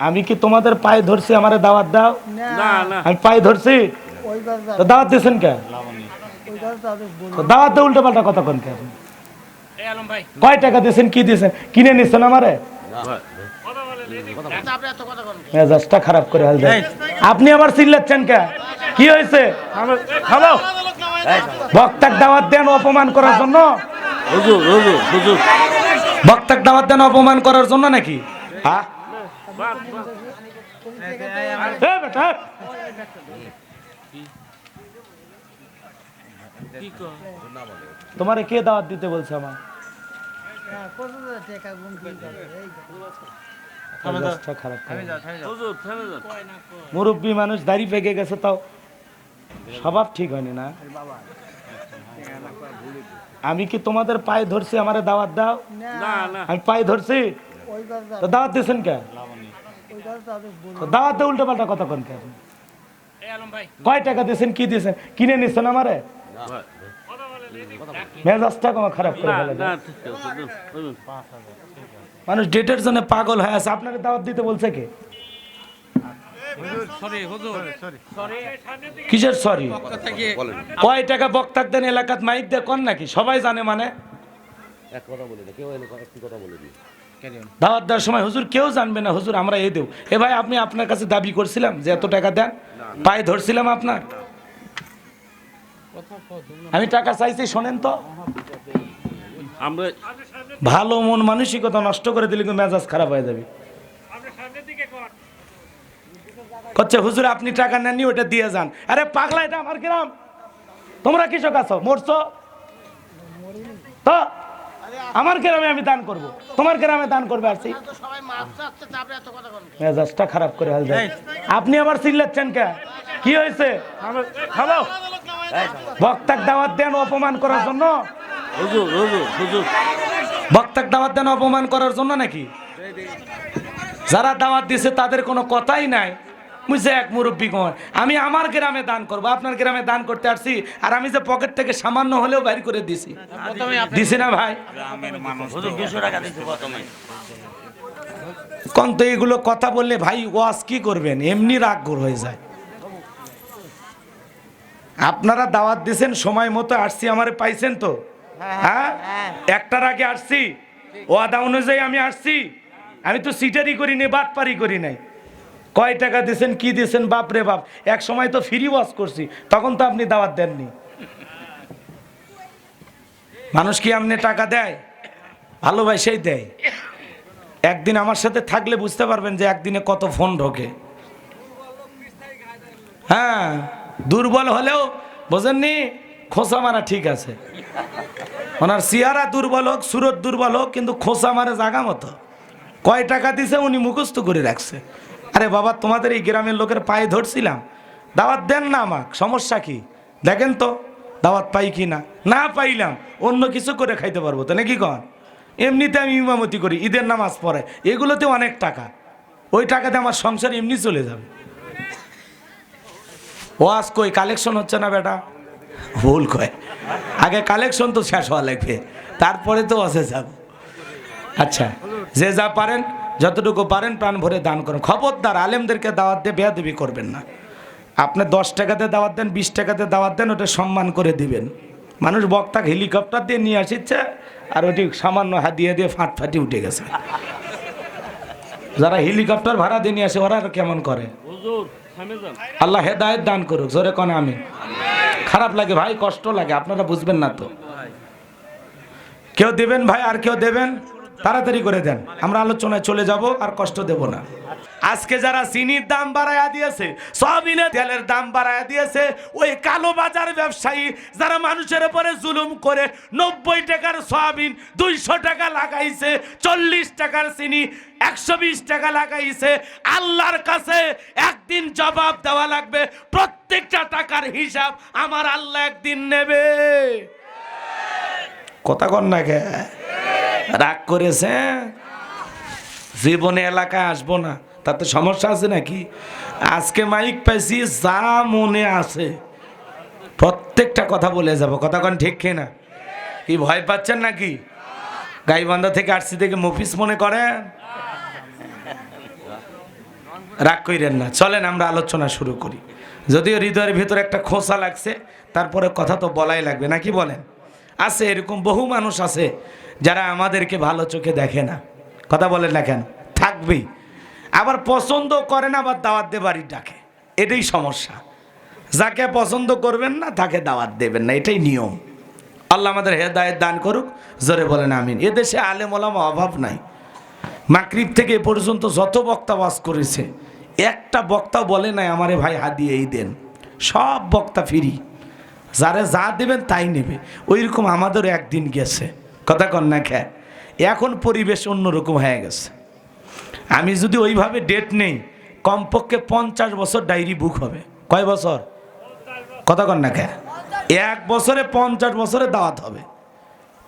আমি কি তোমাদের পায়ে ধরছি আমার দাওয়াত দাও? না। না আমি পায়ে ধরছি? দাওয়াত দিয়েছেন কে? দাওয়াত দিয়ে উল্টো পাল্টা কথা কোন কে? কয় টাকা দিয়েছেন কি দিয়েছেন? কিনে নিচ্ছেন আমারে? মেজাজটা খারাপ করে হাল আপনি আবার চিল্লাচ্ছেন কে? কি হয়েছে? হ্যালো। বক্তাক দাওয়াত দেন অপমান করার জন্য? হুজুর হুজুর হুজুর। বক্তাক দাওয়াত দেন অপমান করার জন্য নাকি? হ্যাঁ? তোমারে কে দাওয়াত দিতে বলছে আমার? মুরব্বী মানুষ দাড়ি পেকে গেছে তাও। স্বভাব ঠিক হয়নি না। আমি কি তোমাদের পায়ে ধরছি আমারে দাওয়াত দাও? না না। আমি পায়ে ধরছি? দাওয়াত দিয়েছেন কে? দাওয়াত উল্টো পাল্টা কথা কোন কে আপনি? কয় টাকা দিয়েছেন কি দিয়েছেন? কিনে নিচ্ছেন আমারে? মেজাজটা কমা খারাপ করে মানুষ ডেটের জন্য পাগল হয়ে আছে আপনাকে দাওয়াত দিতে বলছে কে? কিসের সরি? কয় টাকা বক্তাক দেন এলাকাত মাইক দিয়ে কন নাকি? সবাই জানে মানে? দাওয়াত দেওয়ার সময় হুজুর কেউ জানবে না হুজুর আমরা এই দেব। এ ভাই আপনি আপনার কাছে দাবি করছিলাম যে এত টাকা দেন? পায়ে ধরছিলাম আপনার? আমি টাকা চাইছি শোনেন তো। আমরা ভালো মন মানসিকতা নষ্ট করে দিলে কিন্তু মেজাজ খারাপ হয়ে যাবে। করছে হুজুর আপনি টাকা নেননি ওটা দিয়ে যান। আরে পাগলা এটা আমার গ্রাম। তোমরা কৃষক আছো মরছো। তো আমার গ্রামে আমি দান করব। তোমার গ্রামে দান করবে আসছি মেজাজটা খারাপ করে হাল যায় আপনি আবার চিল্লাচ্ছেন কে? কি হয়েছে? হ্যালো বক্তাক দাওয়াত দেন অপমান করার জন্য? হুজুর হুজুর হুজুর। বক্তাক দাওয়াত দেন অপমান করার জন্য নাকি? যারা দাওয়াত দিছে তাদের কোনো কথাই নাই। বুঝছে এক মুরব্বী কয় আমি আমার গ্রামে দান করব আপনার গ্রামে দান করতে আসছি আর আমি যে পকেট থেকে সামান্য হলেও বাইর করে দিছি। দিছি না ভাই? হুজুর দুশো টাকা দিতে প্রথমে। কোন তো এগুলো কথা বললে ভাই ওয়াজ কি করবেন? এমনি রাগ ঘোর হয়ে যায়। আপনারা দাওয়াত দিছেন সময় মতো আসছি আমারে পাইছেন তো? হ্যাঁ। একটার আগে আসছি ওয়াদা অনুযায়ী আমি আসছি। আমি তো সিটারি করি নাই বাটপারি করি নাই। কয় টাকা দিছেন, কি দিছেন, বাপ রে বাপ। এক সময় তো ফ্রি ওয়াজ করছি, তখন তো আপনি দাওয়াত দেননি। মানুষ কি আপনি টাকা দেয়? ভালোবাসেই দেয়। একদিন আমার সাথে থাকলে বুঝতে পারবেন যে একদিনে কত ফোন ঢোকে। হ্যাঁ দুর্বল হলেও, বোঝেননি? খোসা মারা ঠিক আছে। ওনার সিয়ারা দুর্বল হোক, সুরত দুর্বল হোক, কিন্তু খোসা মারে জাগা মতো। কয় টাকা দিছে, উনি মুখস্থ করে রাখছে। আরে বাবা, তোমাদের এই গ্রামের লোকের পায়ে ধরছিলাম। দাওয়াত দেন না আমাক, সমস্যা কি? দেখেন তো, দাওয়াত পাই কি না? না পাইলাম, অন্য কিছু করে খাইতে পারব তো, নাকি কন? এমনিতে আমি ইমামতি করি, ঈদের নামাজ পড়ে, এগুলোতে অনেক টাকা। ওই টাকাতে আমার সংসার এমনি চলে যাবে। ওয়াজ কই, কালেকশন হচ্ছে না বেটা? ভুল কয়। আগে কালেকশন তো শেষ হওয়া লাগবে, তারপরে তো অসে যাব। আচ্ছা যে যা পারেন যতটুকু পারেন প্রাণ ভরে দান করুন। খবরদার আলেমদেরকে দাওয়াত দিয়ে বেয়াদবি করবেন না। আপনি দশ টাকাতে দাওয়াত দেন বিশ টাকাতে দাওয়াত দেন ওটা সম্মান করে দিবেন। মানুষ বক্তা হেলিকপ্টার দিয়ে নিয়ে আসিচ্ছে আর ওটি সামান্য হাত দিয়ে দিয়ে ফাট ফাটি উঠে গেছে। যারা হেলিকপ্টার ভাড়া দিয়ে নিয়ে আসে ওরা আর কেমন করে? আল্লাহ হেদায়ত দান করুক জোরে কনে আমি। খারাপ লাগে ভাই কষ্ট লাগে আপনারা বুঝবেন না তো। কেউ দেবেন ভাই আর কেউ দেবেন? তাড়াতাড়ি করে দেন, আমরা আলোচনায় চলে যাব আর কষ্ট দেব না। আজকে যারা চিনির দাম বাড়ায়া দিয়েছে সয়াবিনের তেলের দাম বাড়ায়া দিয়েছে, ওই কালো বাজার ব্যবসায়ী যারা মানুষের উপরে জুলুম করে নব্বই টাকার সয়াবিন দুইশো টাকা লাগাইছে, চল্লিশ টাকার চিনি একশো বিশ টাকা লাগাইছে, আল্লাহর কাছে একদিন জবাব দেওয়া লাগবে, প্রত্যেকটা টাকার হিসাব আমার আল্লাহ একদিন নেবে। কথা কন না কে? রাগ করেছে জীবনে এলাকায় আসব না, তাতে সমস্যা আছে নাকি? আজকে মাইক পাইছি, যা মনে আছে, প্রত্যেকটা কথা বলে যাব। কথা কন ঠিক না কি ভয় পাচ্ছেন নাকি? গাইবান্ধা থেকে আসছি থেকে মফিস মনে করেন? রাগ কইরেন না। চলেন, আমরা আলোচনা শুরু করি। যদিও হৃদয়ের ভিতরে একটা খোসা লাগছে, তারপরে কথা তো বলাই লাগবে নাকি বলেন? আছে, এরকম বহু মানুষ আছে যারা আমাদেরকে ভালো চোখে দেখে না। কথা বলেন না কেন? থাকবেই আবার পছন্দ করে না, আবার দাওয়াত দিয়ে বাড়ি ডাকে। এটাই সমস্যা। যাকে পছন্দ করবেন না, তাকে দাওয়াত দেবেন না। এটাই নিয়ম। আল্লাহ আমাদের হেদায়ত দান করুক। জোরে বলেন আমিন। এদেশে আলেম ওলামা অভাব নাই। মাকরিব থেকে এ পর্যন্ত যত বক্তা বাস করেছে, একটা বক্তা বলে নাই, আমারে ভাই হাদিয়ে এই দেন। সব বক্তা ফিরি। যারা যা দেবেন তাই নেবে। ওই রকম আমাদেরও একদিন গেছে। কথা কন না খে এখন পরিবেশ অন্যরকম হয়ে গেছে। আমি যদি ওইভাবে ডেট নেই, কমপক্ষে পঞ্চাশ বছর ডায়েরি বুক হবে। কয় বছর? কথা কন না খে এক বছরে পঞ্চাশ বছরে দাওয়াত হবে।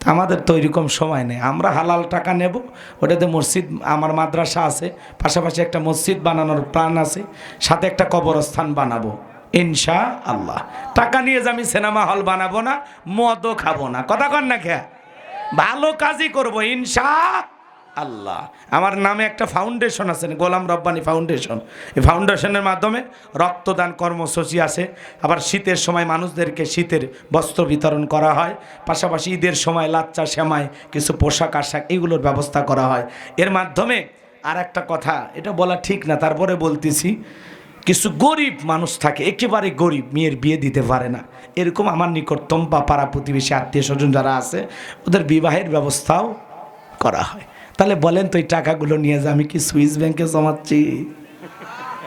আমাদের তো ওইরকম সময় নেই। আমরা হালাল টাকা নেব। ওটাতে মসজিদ, আমার মাদ্রাসা আছে। পাশাপাশি একটা মসজিদ বানানোর প্ল্যান আছে। সাথে একটা কবরস্থান বানাবো। ইনশা আল্লাহ টাকা নিয়ে যে আমি সিনেমা হল বানাবো না, মদও খাব না। কথা কন না খেয়া ভালো কাজই করব ইনশা আল্লাহ আমার নামে একটা ফাউন্ডেশন আছে, গোলাম রব্বানি ফাউন্ডেশন। এই ফাউন্ডেশনের মাধ্যমে রক্তদান কর্মসূচি আছে। আবার শীতের সময় মানুষদেরকে শীতের বস্ত্র বিতরণ করা হয়। পাশাপাশি ঈদের সময় লাচ্চা শ্যামায় কিছু পোশাক, আশাক এগুলোর ব্যবস্থা করা হয়। এর মাধ্যমে আর একটা কথা, এটা বলা ঠিক না, তারপরে বলতেছি। কিছু গরিব মানুষ থাকে, একেবারে গরিব, মেয়ের বিয়ে দিতে পারে না। এরকম আমার নিকটতম বা পাড়া প্রতিবেশী আত্মীয় স্বজন যারা আছে, ওদের বিবাহের ব্যবস্থাও করা হয়। তাহলে বলেন তো এই টাকাগুলো নিয়ে যে আমি কি সুইস ব্যাংকে জমাচ্ছি?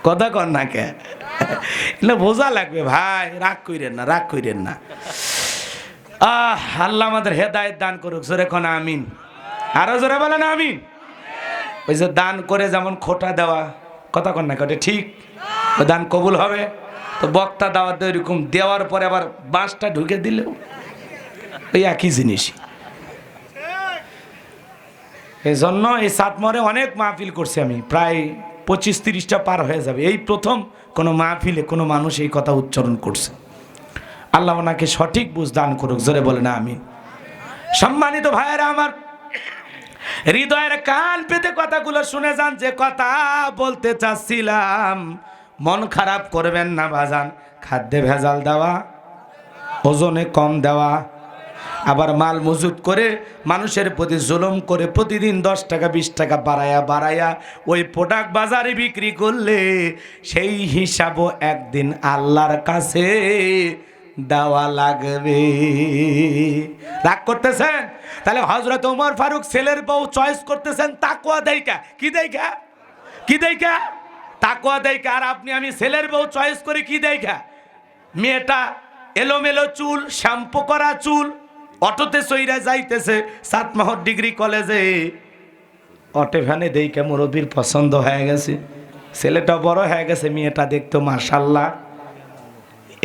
কথা কর না কে? এগুলো বোঝা লাগবে, ভাই, রাগ কইরেন না, রাগ কইরেন না। আহ, আল্লাহ আমাদের হেদায়েত দান করুক, জোরে কোন আমিন। আরও জোরে বলেন আমিন। ওই যে দান করে যেমন খোটা দেওয়া, কথা কন না ওটা ঠিক? দান কবুল হবে। তো বক্তা দাওয়াত এরকম, দেওয়ার পরে আবার বাঁশটা ঢুকে দিলেও ওই একই জিনিস। এই জন্য এই সাতমরে অনেক মাহফিল করছি আমি, প্রায় পঁচিশ তিরিশটা পার হয়ে যাবে। এই প্রথম কোনো মাহফিলে কোনো মানুষ এই কথা উচ্চারণ করছে। আল্লাহ ওনাকে সঠিক বুঝ দান করুক, জোরে বলে না আমি সম্মানিত ভাইয়েরা আমার, হৃদয়ের কান পেতে কথাগুলো শুনে যান, যে কথা বলতে চাচ্ছিলাম মন খারাপ করবেন না বাজান। খাদ্যে ভেজাল দেওয়া, ওজনে কম দেওয়া। আবার মাল মজুত করে মানুষের প্রতি জুলম করে প্রতিদিন দশ টাকা, বিশ টাকা বাড়ায়া বাড়ায়া ওই প্রোডাক্ট বাজারে বিক্রি করলে সেই হিসাবও একদিন আল্লাহর কাছে দেওয়া লাগবে। রাগ করতেছেন? তাহলে হজরত ওমর ফারুক ছেলের বউ চয়েস করতেছেন তাকুয়া দেইকা কি দেইকা কি দেইকা তাকুয়া দেইকা আর আপনি, আমি ছেলের বউ চয়েস করে কি দেইকা মেয়েটা এলোমেলো চুল, শ্যাম্পু করা চুল, অটোতে সইরা যাইতেছে সাতমাহর ডিগ্রি কলেজে। অটো ভ্যানে দেইকা মুরব্বীর পছন্দ হয়ে গেছে। ছেলেটা বড় হয়ে গেছে, মেয়েটা দেখতো মার্শাল্লাহ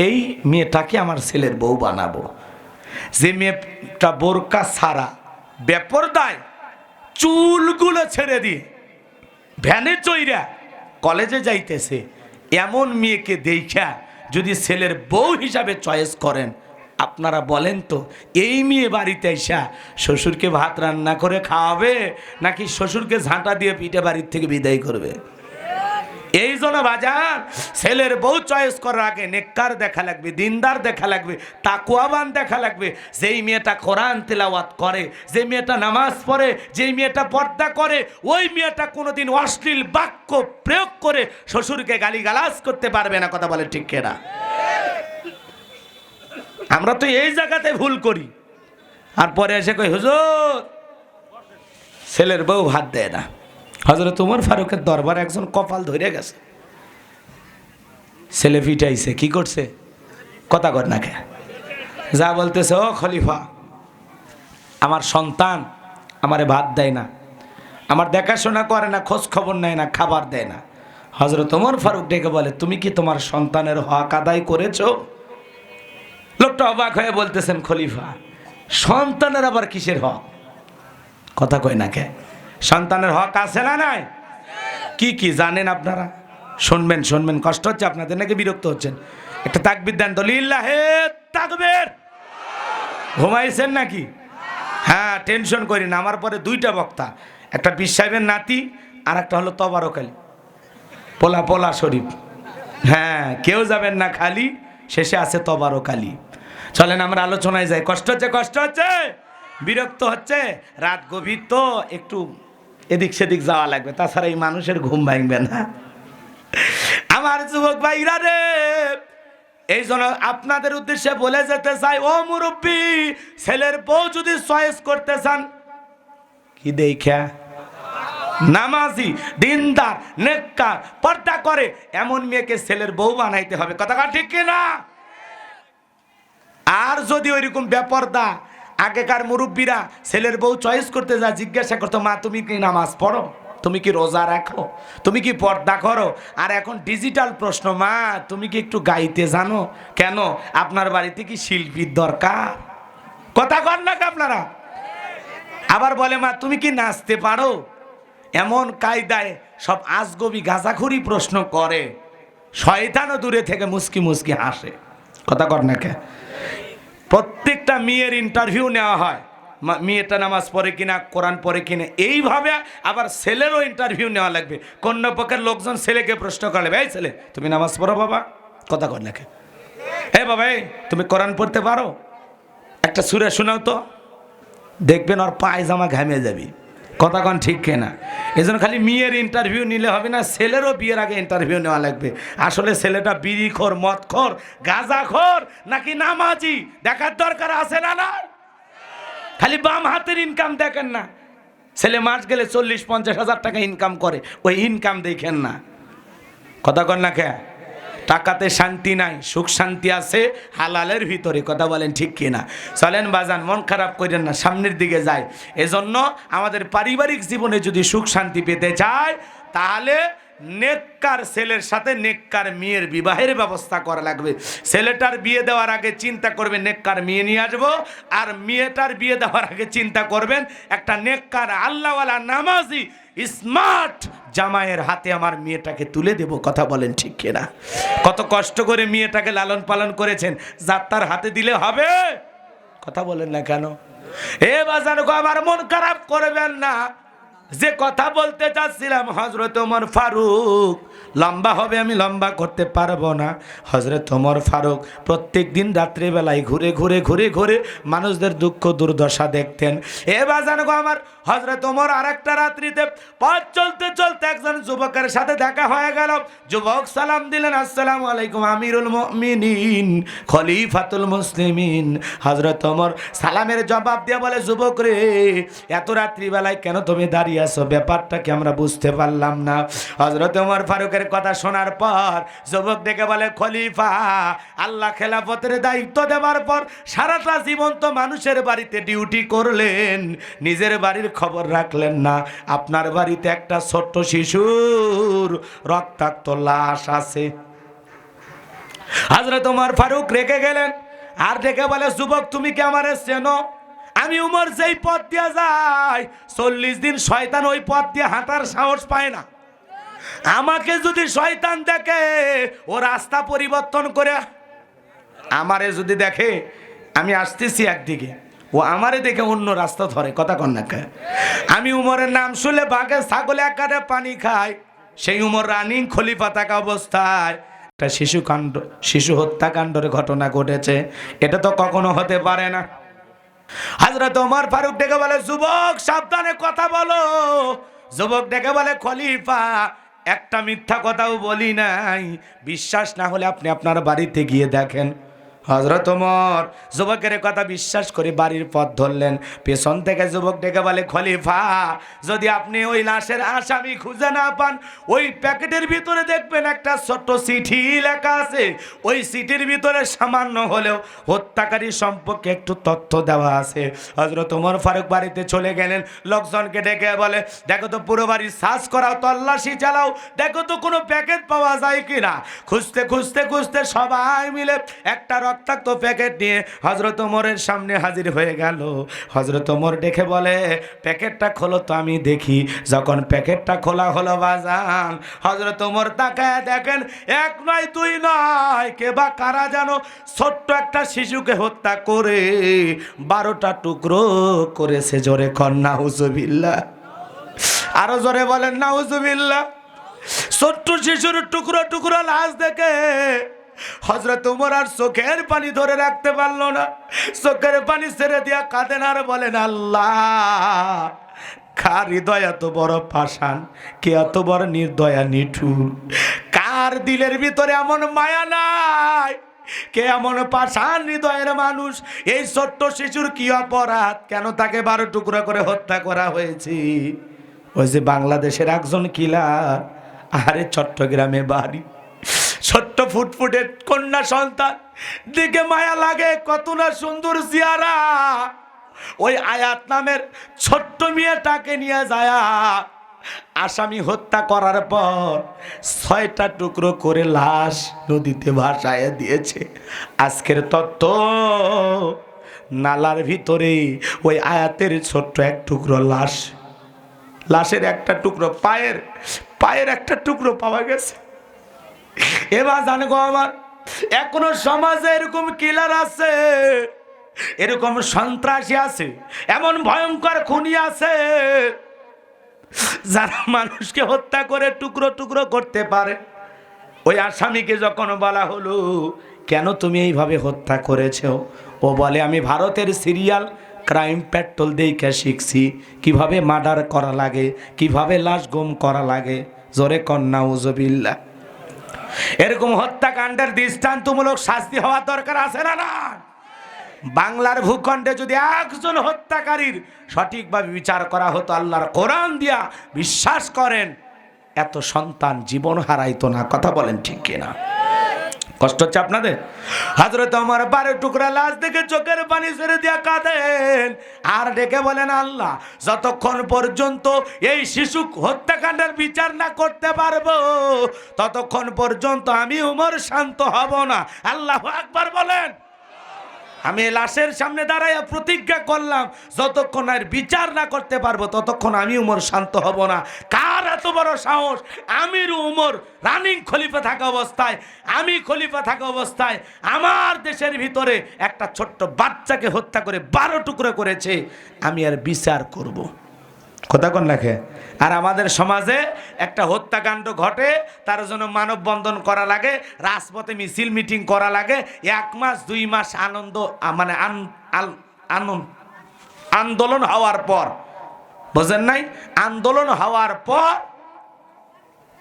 এই মেয়েটাকে আমার ছেলের বউ বানাবো। যে মেয়েটা বোরকা ছাড়া বেপরদায় চুলগুলো ছেড়ে দিয়ে ভ্যানে চইরা কলেজে যাইতেছে, এমন মেয়েকে দেখা যদি ছেলের বউ হিসাবে চয়েস করেন। আপনারা বলেন তো, এই মেয়ে বাড়িতে এসা শ্বশুরকে ভাত রান্না করে খাওয়াবে নাকি শ্বশুরকে ঝাঁটা দিয়ে পিঠে বাড়ির থেকে বিদায় করবে? এই জন্য বাজার, ছেলের বউ চয়েস করার আগে নেককার দেখা লাগবে, দিনদার দেখা লাগবে, তাকুয়াবান দেখা লাগবে। যেই মেয়েটা কোরআন তেলাওয়াত করে যে মেয়েটা নামাজ পড়ে, যেই মেয়েটা পর্দা করে, ওই মেয়েটা কোনোদিন অশ্লীল বাক্য প্রয়োগ করে শ্বশুরকে গালিগালাজ করতে পারবে না, কথা বলে ঠিক কেনা? আমরা তো এই জায়গাতে ভুল করি। আর পরে এসে কই হুজুর, ছেলের বউ হাত দেয় না। হজরত উমর ফারুকের দরবার একজন কপাল ধরে গেছে। ছেলে ফিটাইছে কি করছে? কথা কর না কে? যা বলতেছে, ও খলিফা, আমার সন্তান আমারে ভাত দেয় না, আমার দেখাশোনা করে না, খোঁজ খবর নেয় না, খাবার দেয় না। হজরত ওমর ফারুক ডেকে বলে, তুমি কি তোমার সন্তানের হক আদায় করেছ? লোকটা অবাক হয়ে বলতেছেন, খলিফা, সন্তানের আবার কিসের হক? কথা কয় না কে? সন্তানের হক আছে না নাই? কি কি জানেন আপনারা? শুনবেন শুনবেন, কষ্ট হচ্ছে আপনাদের নাকি বিরক্ত হচ্ছেন? একটা তাকবির দেন তো, লিল্লাহে তাকবের। ঘুমাইছেন নাকি? হ্যাঁ টেনশন করি না আমার পরে দুইটা বক্তা। একটা পীর সাহেবের নাতি, আর একটা হলো তবারকালী। পোলা পোলা শরীফ। হ্যাঁ কেউ যাবেন না খালি, শেষে আছে তবারও কালি চলেন, আমরা আলোচনায় যাই। কষ্ট হচ্ছে কষ্ট হচ্ছে? বিরক্ত হচ্ছে? রাত গভীর তো, একটু এদিক সেদিক যাওয়া লাগবে, তাছাড়া এই মানুষের ঘুম ভাঙবে না। আমার যুবক ভাইরা রে, এই জন্য আপনাদের উদ্দেশ্যে বলে যেতে চাই, ও মুরব্বী, ছেলের বউ যদি চয়েস করতে চান, কি দেখা নামাজি, দিনদার, নেককার, পর্দা করে, এমন মেয়েকে ছেলের বউ বানাইতে হবে। কথা ঠিক কিনা? আর যদি ওইরকম বেপর্দা আগেকার মুরব্বীরা ছেলের বউ চয়েস করতে যা জিজ্ঞাসা করতো, মা, তুমি কি নামাজ পড়ো? তুমি কি রোজা রাখো? তুমি কি পর্দা করো? আর এখন ডিজিটাল প্রশ্ন, মা, তুমি কি একটু গাইতে জানো? কেন? আপনার বাড়িতে কি শিল্পীর দরকার? কথা কর না আপনারা। আবার বলে, মা, তুমি কি নাচতে পারো? এমন কায়দায় সব আজগবি গাঁজাখুরি প্রশ্ন করে। শয়তানও দূরে থেকে মুস্কি মুস্কি হাসে। কথা কর না কে? প্রত্যেকটা মেয়ের ইন্টারভিউ নেওয়া হয়। মেয়েটা নামাজ পড়ে কিনা, কোরআন পড়ে কিনা, এইভাবে আবার ছেলেরও ইন্টারভিউ নেওয়া লাগবে। পক্ষের লোকজন ছেলেকে প্রশ্ন করলে ভাই ছেলে, তুমি নামাজ পড়ো বাবা? কথা কর লেখে। হে বাবা তুমি কোরআন পড়তে পারো? একটা সুরে শোনাও তো। দেখবেন ওর পায়জামা ঘামিয়ে যাবি। কথা কন ঠিক কেনা? এই জন্য খালি মেয়ের ইন্টারভিউ নিলে হবে না, ছেলেরও বিয়ের আগে ইন্টারভিউ নেওয়া লাগবে। আসলে ছেলেটা বিড়ি খোর মদ খোর গাঁজা খোর নাকি নামাজি? দেখার দরকার আছে না না খালি বাম হাতের ইনকাম দেখেন না। ছেলে মাস গেলে চল্লিশ, পঞ্চাশ হাজার টাকা ইনকাম করে, ওই ইনকাম দেখেন না। কথা কন না কে? টাকাতে শান্তি নাই, সুখ শান্তি আছে, হালালের ভিতরে, কথা বলেন ঠিক কিনা। চলেন বাজান, মন খারাপ করেন না, সামনের দিকে যায় এজন্য আমাদের পারিবারিক জীবনে যদি সুখ শান্তি পেতে চায় তাহলে নেককার ছেলের সাথে নেককার মেয়ের বিবাহের ব্যবস্থা করা লাগবে। ছেলেটার বিয়ে দেওয়ার আগে চিন্তা করবেন, নেককার মেয়ে নিয়ে আসব, আর মেয়েটার বিয়ে দেওয়ার আগে চিন্তা করবেন, একটা নেককার আল্লাহওয়ালা নামাজি, স্মার্ট জামাইয়ের হাতে আমার মেয়েটাকে তুলে দেব, কথা বলেন ঠিক কিনা? কত কষ্ট করে মেয়েটাকে লালন পালন করেছেন যাত্রার হাতে দিলে হবে? কথা বলেন না কেন? এ বাজার আমার মন খারাপ করবেন না। যে কথা বলতে চাচ্ছিলাম হজরত ওমর ফারুক লম্বা হবে, আমি লম্বা করতে পারব না। হজরত ওমর ফারুক প্রত্যেক দিন রাত্রিবেলায় ঘুরে ঘুরে ঘুরে ঘুরে মানুষদের দুঃখ, দুর্দশা দেখতেন। এ বাজান গো আমার হজরত ওমর আর একটা রাত্রিতে পথ চলতে চলতে একজন যুবকের সাথে দেখা হয়ে গেল। যুবক, সালাম দিলেন, আসসালামু আলাইকুম আমিরুল মুমিনিন, খলিফাতুল মুসলিমিন। হজরত ওমর সালামের জবাব দিয়ে বলে, যুবক রে, এত রাত্রিবেলায় কেন তুমি দাঁড়িয়ে আছো? ব্যাপারটা কি আমরা বুঝতে পারলাম না? হজরত ওমর ফারুকের কথা শোনার পর, যুবক দেখে বলে, খলিফা, আল্লাহ খেলাফতের দায়িত্ব দেওয়ার পর সারাটা জীবন তো মানুষের বাড়িতে ডিউটি করলেন, নিজের বাড়ির খবর রাখলেন না। আপনার বাড়িতে একটা ছোট্ট শিশুর রক্তাক্ত লাশ আছে। হাজরত উমর ফারুক রেখে গেলেন আর রেখে বলে, যুবক, তুমি কি আমার চেনো? আমি উমর যেই পথ দিয়ে যাই, চল্লিশ দিন শয়তান ওই পথ দিয়ে হাঁটার সাহস পায় না। আমাকে যদি শয়তান দেখে, ও রাস্তা পরিবর্তন করে, আমারে যদি দেখে, আমি আসতেছি একদিকে, ও আমারে দেখে অন্য রাস্তা ধরে, কথা কন না আমি উমরের নাম শুনলে বাঘে, ছাগলে একারে পানি খায়, সেই উমর রানিং খলিফা থাকা অবস্থায়, একটা শিশু কাণ্ড, শিশু হত্যাকাণ্ডের ঘটনা ঘটেছে, এটা তো কখনো হতে পারে না। হাজরত ওমর ফারুক ডেকে বলে, যুবক, সাবধানে কথা বলো। যুবক ডেকে বলে, খলিফা একটা মিথ্যা কথাও বলি নাই। বিশ্বাস না হলে আপনি আপনার বাড়িতে গিয়ে দেখেন। হজরত ওমর যুবকের কথা বিশ্বাস করে বাড়ির পথ ধরলেন। পেছন থেকে যুবক ডেকে বলে, খলিফা, যদি আপনি ওই লাশের আসামি খুঁজে না পান, ওই প্যাকেটের ভিতরে দেখবেন একটা ছোট্ট চিঠি লেখা আছে। ওই চিঠির ভিতরে সামান্য হলেও হত্যাকারী সম্পর্কে একটু তথ্য দেওয়া আছে। হজরত ওমর ফারুক বাড়িতে চলে গেলেন। লোকজনকে ডেকে বলে, দেখো তো পুরো বাড়ি সার্চ করাও, তল্লাশি চালাও। দেখো তো কোনো প্যাকেট পাওয়া যায় কিনা? খুঁজতে খুঁজতে খুঁজতে সবাই মিলে একটা রক্তাক্ত প্যাকেট নিয়ে হজরত ওমরের সামনে হাজির হয়ে গেল। হজরত ওমর দেখে বলে, প্যাকেটটা খোলো তো আমি দেখি। যখন প্যাকেটটা খোলা হলো বাজান হজরত ওমর তাকায় দেখেন, এক নয়, দুই নয়, কে বা কারা যেন ছোট্ট একটা শিশুকে হত্যা করে বারোটা টুকরো করেছে জোরে কন্যা হুজুবিল্লা আরও জোরে বলেন না হুজুবিল্লা ছোট্ট শিশুর টুকরো টুকরো লাশ দেখে হজরত উমর আর চোখের পানি ধরে রাখতে পারল না। চোখের পানি ছেড়ে দিয়া কাঁদেন আর বলেন, আল্লাহ, কার হৃদয় এত বড় পাষাণ? কে এত বড় নির্দয়া নিঠুর? কার দিলের ভিতরে এমন মায়া নাই? কে এমন পাষাণ হৃদয়ের মানুষ? এই ছোট্ট শিশুর কি অপরাধ? কেন তাকে বারো টুকরা করে হত্যা করা হয়েছে? ওই যে বাংলাদেশের একজন কিলা আরে চট্টগ্রামে বাড়ি। ছোট্ট ফুটফুটে কন্যা সন্তান। দিকে মায়া লাগে, কত না সুন্দর জিয়ারা। ওই আয়াত নামের ছোট্ট মেয়েটাকে নিয়ে যায়। আসামি হত্যা করার পর ছয়টা টুকরো করে লাশ নদীতে ভাসায় দিয়েছে। আজকের তত্ত্ব, নালার ভিতরে ওই আয়াতের ছোট্ট এক টুকরো লাশ। লাশের একটা টুকরো পায়ের পায়ের একটা টুকরো পাওয়া গেছে। এবার জানে গো আমার, এখনও সমাজে এরকম কিলার আছে, এরকম সন্ত্রাসী আছে, এমন ভয়ঙ্কর খুনি আছে, যারা মানুষকে হত্যা করে টুকরো টুকরো করতে পারে। ওই আসামিকে যখন বলা হলো, কেন তুমি এইভাবে হত্যা করেছ? ও বলে, আমি ভারতের সিরিয়াল ক্রাইম পেট্রোল দেখে শিখছি। কীভাবে মার্ডার করা লাগে, কীভাবে লাশ গুম করা লাগে? জোরে কন্যা উজবিল্লা এরকম হত্যাকাণ্ডের দৃষ্টান্তমূলক শাস্তি হওয়া দরকার আছে না না? বাংলার ভূখণ্ডে যদি একজন হত্যাকারীর সঠিকভাবে বিচার করা হতো, আল্লাহর কোরআন দিয়া বিশ্বাস করেন, এত সন্তান জীবন হারাইতো না, কথা বলেন ঠিক কিনা? কষ্ট হচ্ছে আপনাদের? হাজরত আমার বারো টুকরা লাশ দেখে চোখের পানি ছেড়ে দিয়া কাঁদেন। আর ডেকে বলেন, আল্লাহ, যতক্ষণ পর্যন্ত এই শিশু হত্যাকাণ্ডের বিচার না করতে পারব, ততক্ষণ পর্যন্ত আমি উমর শান্ত হব না। আল্লাহ আকবার বলেন। আমি লাশের সামনে দাঁড়াইয়া প্রতিজ্ঞা করলাম, যতক্ষণ আর বিচার না করতে পারব, ততক্ষণ আমি উমর শান্ত হব না কার এত বড় সাহস আমির উমর রানিং খলিফা থাকা অবস্থায়, আমি খলিফা থাকা অবস্থায়, আমার দেশের ভিতরে একটা ছোট্ট বাচ্চাকে হত্যা করে বারো টুকরো করেছে, আমি আর বিচার করব। কথা কোন লেখে? আর আমাদের সমাজে একটা হত্যাকাণ্ড ঘটে, তার জন্য মানববন্ধন করা লাগে, রাজপথে মিছিল মিটিং করা লাগে, এক মাস, দুই মাস আনন্দ মানে আনন্দ আন্দোলন হওয়ার পর, বোঝেন নাই? আন্দোলন হওয়ার পর,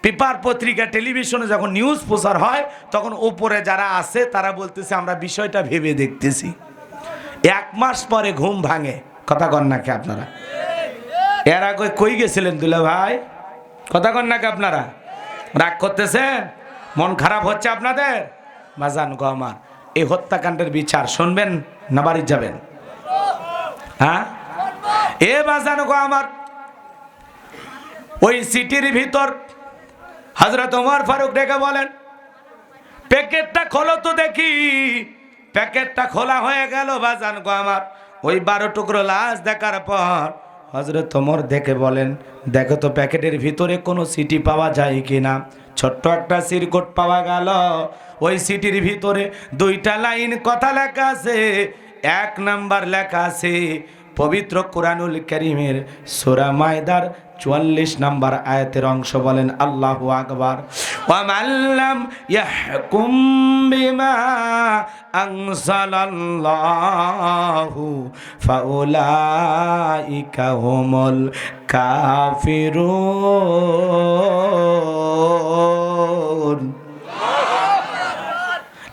পেপার পত্রিকা, টেলিভিশনে যখন নিউজ প্রচার হয়, তখন উপরে যারা আছে, তারা বলতেছে, আমরা বিষয়টা ভেবে দেখতেছি। এক মাস পরে ঘুম ভাঙে। কথা কন নাকি আপনারা? এর আগে কই গেছিলেন দুলা ভাই? কথা কন নাকি আপনারা? রাগ করতেছেন? মন খারাপ হচ্ছে আপনাদের? বাজান গো আমার, এই হত্যাকাণ্ডের বিচার শুনবেন না বাড়ি যাবেন? হ্যাঁ? এ বাজান গো আমার, ওই সিটির ভিতর হজরত ওমর ফারুক ডেকে বলেন, প্যাকেটটা খোলো তো দেখি, প্যাকেটটা খোলা হয়ে গেল বাজান গো আমার। ওই বারো টুকরো লাশ দেখার পর হজরত তোমর দেখে বলেন, দেখো তো প্যাকেটের ভিতরে কোনো সিটি পাওয়া যায় কি না ছোট্ট একটা সিরকোট পাওয়া গেল। ওই সিটির ভিতরে দুইটা লাইন কথা লেখা আছে। এক নাম্বার লেখা আছে, পবিত্র কোরআনুল করিমের সোরা মায়দার চুয়াল্লিশ নাম্বার আয়াতের অংশ বলেন, আল্লাহু আকবার। ওয়ামাল্লাম ইয়াহকুম বিমা আনসালাল্লাহু ফাউলাইকা হুমুল কাফিরুন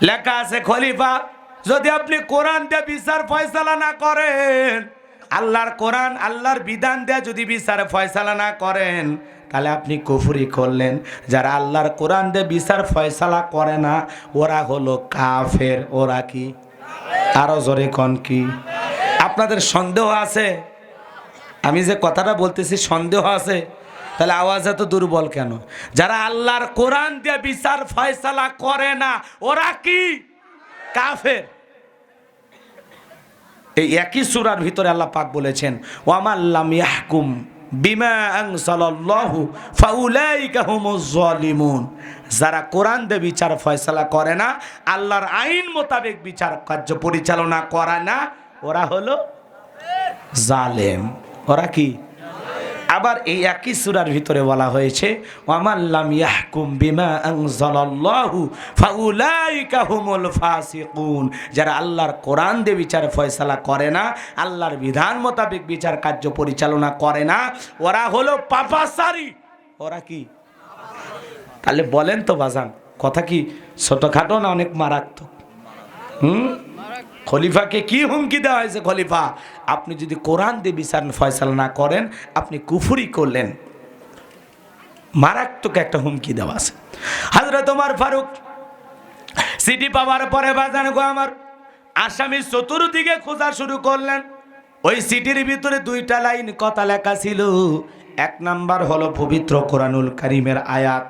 লেখা আছে খলিফা, যদি আপনি কোরআন দিয়ে বিচার ফয়সালা না করেন আল্লাহর কোরআন, আল্লাহর বিধান দেয়া যদি বিচার ফয়সালা না করেন, তাহলে আপনি কুফুরি করলেন। যারা আল্লাহর কোরআন দিয়ে বিচার ফয়সালা করে না, ওরা হলো কাফের। ওরা কি? আরও জোরে কন কি? আপনাদের সন্দেহ আছে? আমি যে কথাটা বলতেছি, সন্দেহ আছে? তাহলে আওয়াজ এত দুর্বল কেন? যারা আল্লাহর কোরআন দিয়ে বিচার ফয়সালা করে না, ওরা কি? কাফের। এই একই সুরার ভিতরে আল্লাহ পাক বলেছেন ওয়ামাল্লাম ইয়াহকুম বিমা আনসালাল্লাহু ফাউলাইকা জালিমুন। যারা কোরআন দে বিচার ফয়সালা করে না, আল্লাহর আইন মোতাবেক বিচার কার্য পরিচালনা করে না, ওরা হলো জালেম। ওরা কি? আবার এই একই সুরার ভিতরে বলা হয়েছে ওয়ামাল্লাম ইয়াহকুম বিমা আনজালাল্লাহু ফাউলাইকা ফাসিকুন। যারা আল্লাহর কোরআন দিয়ে বিচার ফয়সালা করে না, আল্লাহর বিধান মোতাবেক বিচার কার্য পরিচালনা করে না, ওরা হলো পাপাসারি ওরা কি? তাহলে বলেন তো বাজান, কথা কি ছোটখাটো না অনেক মারাত্মক? হুম? খলিফাকে কি হুমকি দেওয়া হয়েছে খলিফা? আপনি যদি কোরআন দিয়ে বিচার ফয়সালা না করেন, আপনি কুফুরি করলেন। মারাত্মক একটা হুমকি দেওয়া আছে। হাজরত তোমার ফারুক সিটি পাওয়ার পরে বাজান গো আমার আসামি চতুর্দিকে খোঁজা শুরু করলেন। ওই সিটির ভিতরে দুইটা লাইন কথা লেখা ছিল। এক নাম্বার হলো পবিত্র কোরআনুল করিমের আয়াত,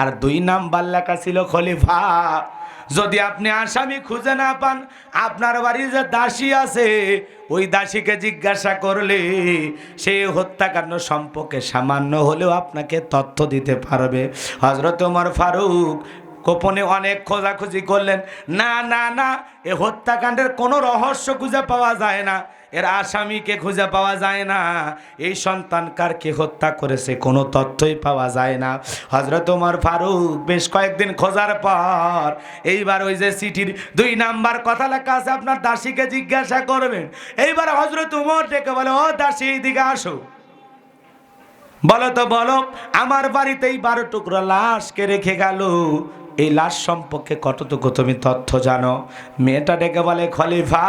আর দুই নাম্বার লেখা ছিল খলিফা যদি আপনি আসামি খুঁজে না পান, আপনার বাড়ির যে দাসী আছে, ওই দাসীকে জিজ্ঞাসা করলে সে হত্যাকাণ্ড সম্পর্কে সামান্য হলেও আপনাকে তথ্য দিতে পারবে। হজরত ওমর ফারুক গোপনে অনেক খোঁজাখুঁজি করলেন। না না না, এ হত্যাকাণ্ডের কোনো রহস্য খুঁজে পাওয়া যায় না। এর আসামিকে খুঁজে পাওয়া যায় না। এই সন্তান কারকে হত্যা করেছে কোনো তথ্যই পাওয়া যায় না। হজরত ওমর ফারুক বেশ কয়েকদিন খোঁজার পর এইবার ওই যে চিঠির দুই নাম্বার কথা লেখা আছে, আপনার দাসীকে জিজ্ঞাসা করবেন। এইবার হজরত উমর ডেকে বলে, ও দাসী এইদিকে আসো। বলো তো, বলো, আমার বাড়িতেই বারো টুকরো লাশকে রেখে গেল? এই লাশ সম্পর্কে কতটুকু তুমি তথ্য জানো? মেয়েটা ডেকে বলে, খলিফা,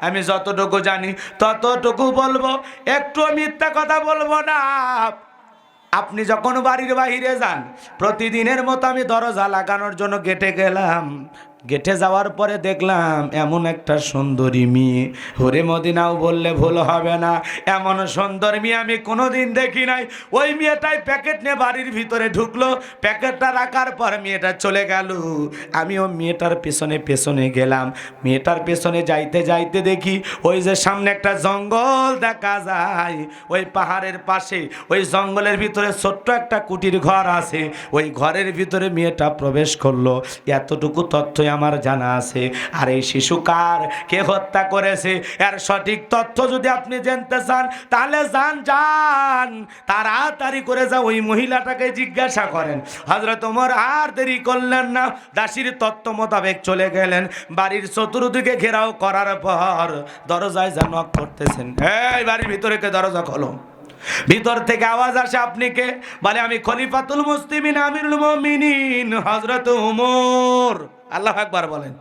আমি যতটুকু জানি ততটুকু বলব। একটু মিথ্যা কথা বলব না। আপনি যখন বাড়ির বাহিরে যান, প্রতিদিনের মতো আমি দরজা লাগানোর জন্য গেটে গেলাম। গেটে যাওয়ার পরে দেখলাম এমন একটা সুন্দরী মেয়ে। হরে মদিনাও বললে ভুল হবে না। এমন সুন্দর মেয়ে আমি কোনোদিন দেখি নাই। ওই মেয়েটাই প্যাকেট নিয়ে বাড়ির ভিতরে ঢুকলো। প্যাকেটটা রাখার পর মেয়েটা চলে গেল। আমিও মেয়েটার পেছনে পেছনে গেলাম। মেয়েটার পেছনে যাইতে যাইতে দেখি ওই যে সামনে একটা জঙ্গল দেখা যায়। ওই পাহাড়ের পাশে, ওই জঙ্গলের ভিতরে ছোট্ট একটা কুটির ঘর আছে। ওই ঘরের ভিতরে মেয়েটা প্রবেশ করল। এতটুকু তথ্যই আমার জানা আছে। আর এই শিশু কার? কে হত্যা করেছে? এর সঠিক তথ্য যদি আপনি জানতে চান, তাহলে যান যান। তাড়াতাড়ি করে যা ওই মহিলাটাকে জিজ্ঞাসা করেন। হজরত ওমর আর দেরি করলেন না। দাসীর তত্ত্ব মোতাবেক চলে গেলেন। বাড়ির চতুর্দিকে ঘেরাও করার পর দরজায় যা নক করতেছেন। এই বাড়ির ভিতরে কে? দরজা খোলো। ভিতর থেকে আওয়াজ আসে, আপনি কে? বলে, আমি খলিফাতুল মুসলিমিন, আমিরুল মুমিনিন, হযরত ওমর। আল্লাহ আকবার বলেন।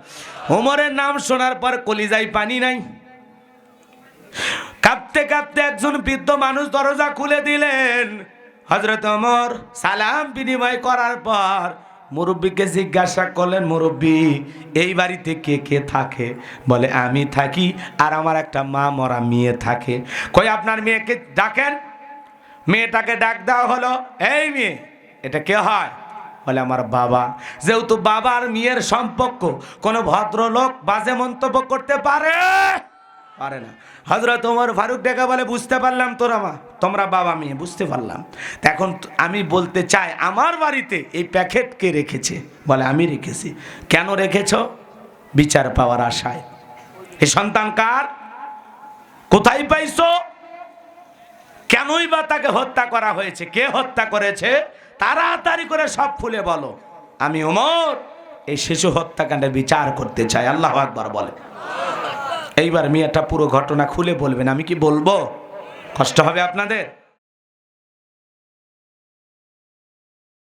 ওমরের নাম শোনার পর কলিজায় পানি নাই। কাঁপতে কাঁপতে একজন বৃদ্ধ মানুষ দরজা খুলে দিলেন। হজরত ওমর সালাম বিনিময় করার পর মুরব্বীকে জিজ্ঞাসা করলেন, মুরব্বী, এই বাড়িতে কে কে থাকে? বলে, আমি থাকি আর আমার একটা মা মরা মেয়ে থাকে। কই আপনার মেয়েকে ডাকেন। মেয়েটাকে ডাক দেওয়া হলো, এই মেয়ে, এটা কে হয়? বলে আমার বাবা। যেহেতু বাবা আর মেয়ের সম্পর্ক, কোনো ভদ্রলোক বাজে মন্তব্য করতে পারে? পারে না। হজরত ওমর ফারুক ডেকা বলে, বুঝতে পারলাম তোরা মা তোমরা বাবা, মেয়ে, বুঝতে পারলাম। এখন আমি বলতে চাই, আমার বাড়িতে এই প্যাকেট কে রেখেছে? বলে, আমি রেখেছি। কেন রেখেছ? বিচার পাওয়ার আশায়। এই সন্তান কার? কোথায় পাইছো? কেনই বা তাকে হত্যা করা হয়েছে? কে হত্যা করেছে? তাড়াতাড়ি করে সব ফুলে বলো। আমি ওমর, এই শিশু হত্যাকাণ্ডের বিচার করতে চাই, আল্লাহ আকবার বলে। এইবার মেয়েটা পুরো ঘটনা খুলে বলবেন, আমি কি বলব? কষ্ট হবে আপনাদের?